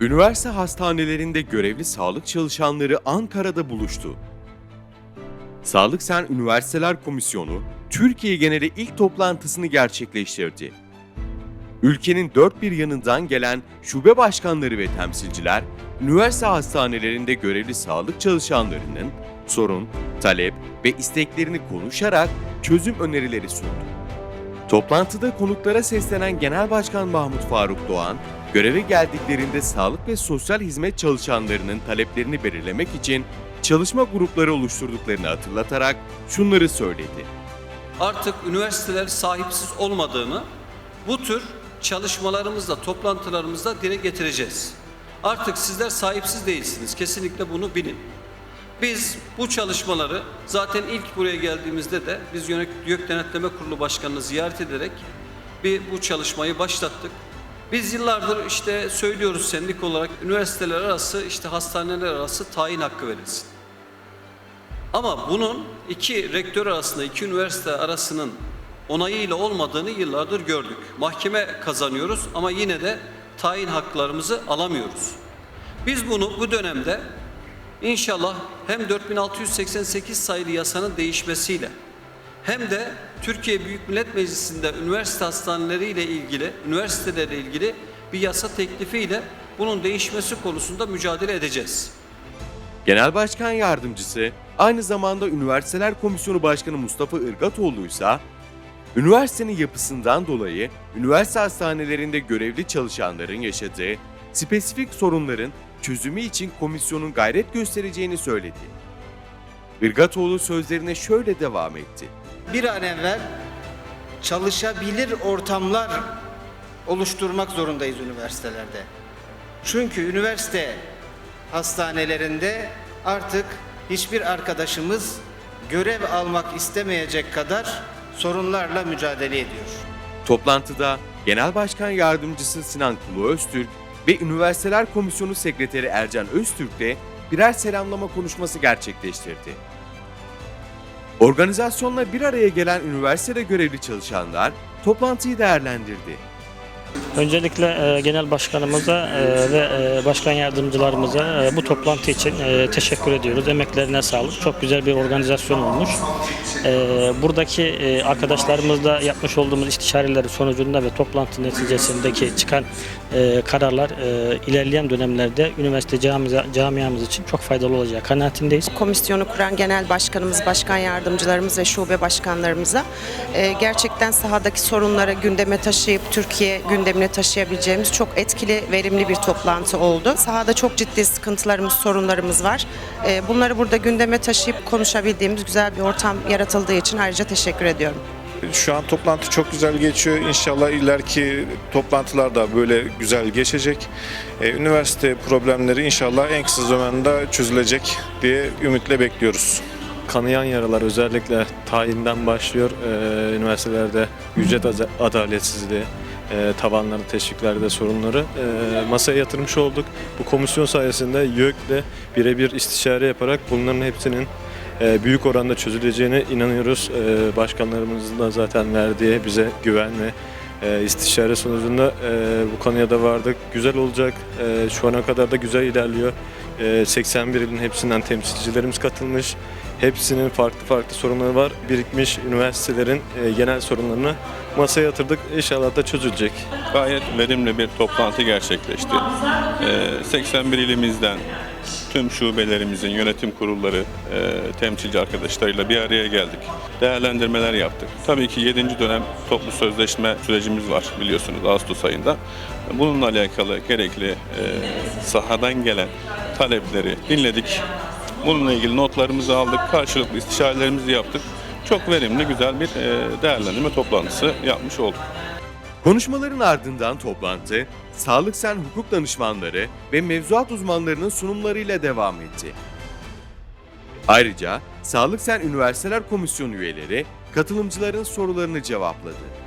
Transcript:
Üniversite hastanelerinde görevli sağlık çalışanları Ankara'da buluştu. Sağlık Sen Üniversiteler Komisyonu, Türkiye geneli ilk toplantısını gerçekleştirdi. Ülkenin dört bir yanından gelen şube başkanları ve temsilciler, üniversite hastanelerinde görevli sağlık çalışanlarının sorun, talep ve isteklerini konuşarak çözüm önerileri sundu. Toplantıda konuklara seslenen Genel Başkan Mahmut Faruk Doğan, göreve geldiklerinde sağlık ve sosyal hizmet çalışanlarının taleplerini belirlemek için çalışma grupları oluşturduklarını hatırlatarak şunları söyledi. artık üniversiteler sahipsiz olmadığını bu tür çalışmalarımızda, toplantılarımızda dile getireceğiz. Artık sizler sahipsiz değilsiniz. Kesinlikle bunu bilin. Biz bu çalışmaları zaten ilk buraya geldiğimizde de biz YÖK Denetleme Kurulu Başkanı'nı ziyaret ederek bir bu çalışmayı başlattık. Biz yıllardır işte söylüyoruz sendik olarak üniversiteler arası işte hastaneler arası tayin hakkı verilsin. Ama bunun iki rektör arasında, iki üniversite arasının onayıyla olmadığını yıllardır gördük. Mahkeme kazanıyoruz ama yine de tayin haklarımızı alamıyoruz. Biz bunu bu dönemde inşallah hem 4688 sayılı yasanın değişmesiyle hem de Türkiye Büyük Millet Meclisi'nde üniversite hastaneleriyle ilgili, üniversitelerle ilgili bir yasa teklifiyle bunun değişmesi konusunda mücadele edeceğiz. Genel Başkan Yardımcısı, aynı zamanda Üniversiteler Komisyonu Başkanı Mustafa Irgatoğlu ise, üniversitenin yapısından dolayı üniversite hastanelerinde görevli çalışanların yaşadığı spesifik sorunların çözümü için komisyonun gayret göstereceğini söyledi. Irgatoğlu sözlerine şöyle devam etti. bir an evvel çalışabilir ortamlar oluşturmak zorundayız üniversitelerde. Çünkü üniversite hastanelerinde artık hiçbir arkadaşımız görev almak istemeyecek kadar sorunlarla mücadele ediyor. Toplantıda Genel Başkan Yardımcısı Sinan Kulu Öztürk ve Üniversiteler Komisyonu Sekreteri Ercan Öztürk de birer selamlama konuşması gerçekleştirdi. Organizasyonla bir araya gelen üniversitede görevli çalışanlar toplantıyı değerlendirdi. Öncelikle e, genel başkanımıza e, ve e, başkan yardımcılarımıza e, bu toplantı için e, teşekkür ediyoruz. Emeklerine sağlık. Çok güzel bir organizasyon olmuş. E, buradaki e, arkadaşlarımızla yapmış olduğumuz istişareleri sonucunda ve toplantı neticesindeki çıkan e, kararlar e, ilerleyen dönemlerde üniversite camiza- camiamız için çok faydalı olacağı kanaatindeyiz. komisyonu kuran genel başkanımız, başkan yardımcılarımız ve şube başkanlarımıza e, gerçekten sahadaki sorunları gündeme taşıyıp Türkiye gündemine taşıyabileceğimiz çok etkili, verimli bir toplantı oldu. Sahada çok ciddi sıkıntılarımız, sorunlarımız var. E, bunları burada gündeme taşıyıp konuşabildiğimiz güzel bir ortam yaratıldığı için ayrıca teşekkür ediyorum. Şu an toplantı çok güzel geçiyor. İnşallah ileriki toplantılar da böyle güzel geçecek. Ee, Üniversite problemleri inşallah en kısa zamanda çözülecek diye ümitle bekliyoruz. kanayan yaralar özellikle tayinden başlıyor. Ee, üniversitelerde ücret ada- adaletsizliği, e, tavanları, teşviklerde sorunları e, masaya yatırmış olduk. Bu komisyon sayesinde YÖK'le birebir istişare yaparak bunların hepsinin e, büyük oranda çözüleceğine inanıyoruz. E, başkanlarımızın da zaten verdiği bize güven ve e, istişare sonucunda e, bu konuya da vardık. Güzel olacak. E, şu ana kadar da güzel ilerliyor. E, 81 ilin hepsinden temsilcilerimiz katılmış. Hepsinin farklı farklı sorunları var. Birikmiş üniversitelerin genel sorunlarını masaya yatırdık. İnşallah da çözülecek. gayet verimli bir toplantı gerçekleşti. Ee, 81 ilimizden tüm şubelerimizin yönetim kurulları, e, temsilci arkadaşlarıyla bir araya geldik. Değerlendirmeler yaptık. Tabii ki 7. dönem toplu sözleşme sürecimiz var biliyorsunuz Ağustos ayında. Bununla alakalı gerekli e, sahadan gelen talepleri dinledik. Bununla ilgili notlarımızı aldık, karşılıklı istişarelerimizi yaptık. Çok verimli, güzel bir e, değerlendirme toplantısı yapmış olduk. Konuşmaların ardından toplantı, Sağlık Sen hukuk danışmanları ve mevzuat uzmanlarının sunumlarıyla devam etti. Ayrıca Sağlık Sen Üniversiteler Komisyonu üyeleri katılımcıların sorularını cevapladı.